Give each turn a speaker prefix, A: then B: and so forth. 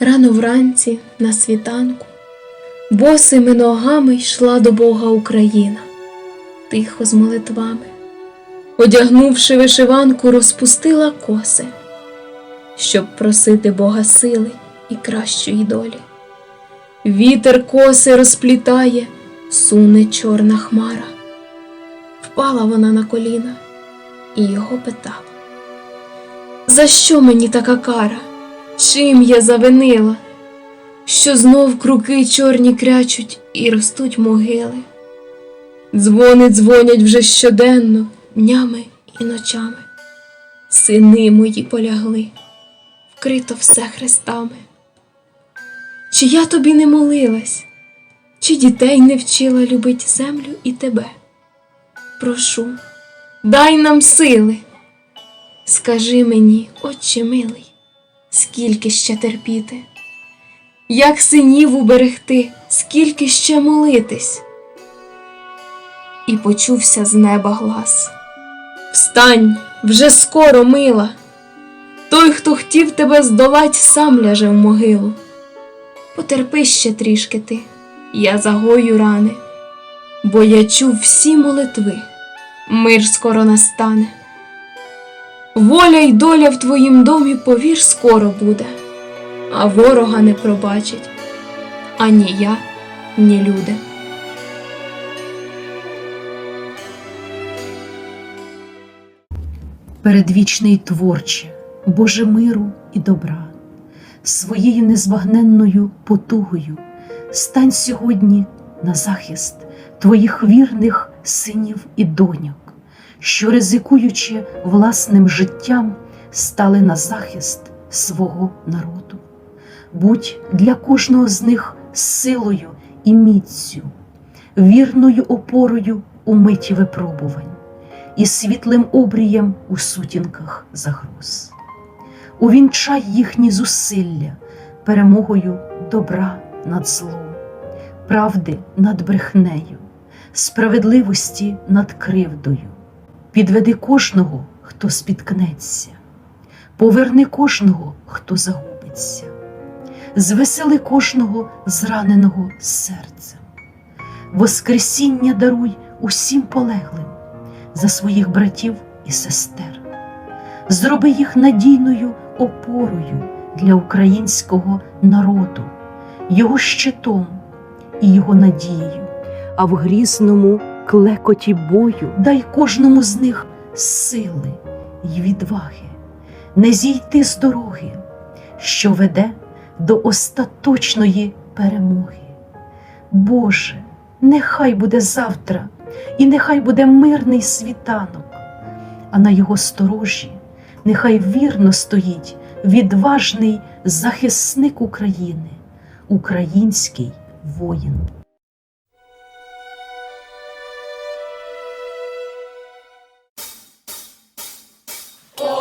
A: Рано вранці, на світанку, босими ногами йшла до Бога Україна, тихо з молитвами, одягнувши вишиванку, розпустила коси, щоб просити Бога сили і кращої долі. Вітер коси розплітає, суне чорна хмара. Впала вона на коліна і його питала. За що мені така кара? Чим я завинила? Що знов круки чорні крячуть і ростуть могили. Дзвони дзвонять вже щоденно, днями і ночами. Сини мої полягли, вкрито все хрестами. Чи я тобі не молилась, чи дітей не вчила любить землю і тебе? Прошу, дай нам сили. Скажи мені, отче милий, скільки ще терпіти, як синів уберегти, скільки ще молитись? І почувся з неба глас. Встань, вже скоро мила. Той, хто хотів тебе здолать, сам ляже в могилу. Потерпи ще трішки ти, я загою рани, бо я чув всі молитви, мир скоро настане. Воля й доля в твоїм домі, повір, скоро буде, а ворога не пробачить ані я, ні люди.
B: передвічний творче, Боже миру і добра, своєю незбагненною потугою стань сьогодні на захист твоїх вірних синів і доньок, що, ризикуючи власним життям, стали на захист свого народу. Будь для кожного з них силою і міцю, вірною опорою у миті випробувань і світлим обрієм у сутінках загроз. Увінчай їхні зусилля перемогою добра над злом, правди над брехнею, справедливості над кривдою. Підведи кожного, хто спіткнеться, поверни кожного, хто загубиться, звесели кожного зраненого серцем, Воскресіння даруй усім полеглим за своїх братів і сестер, зроби їх надійною опорою для українського народу, його щитом і його надією, а в грізному клекоті бою дай кожному з них сили й відваги, не зійти з дороги, що веде до остаточної перемоги. Боже, нехай буде завтра і нехай буде мирний світанок, а на його сторожі нехай вірно стоїть відважний захисник України, український воїн.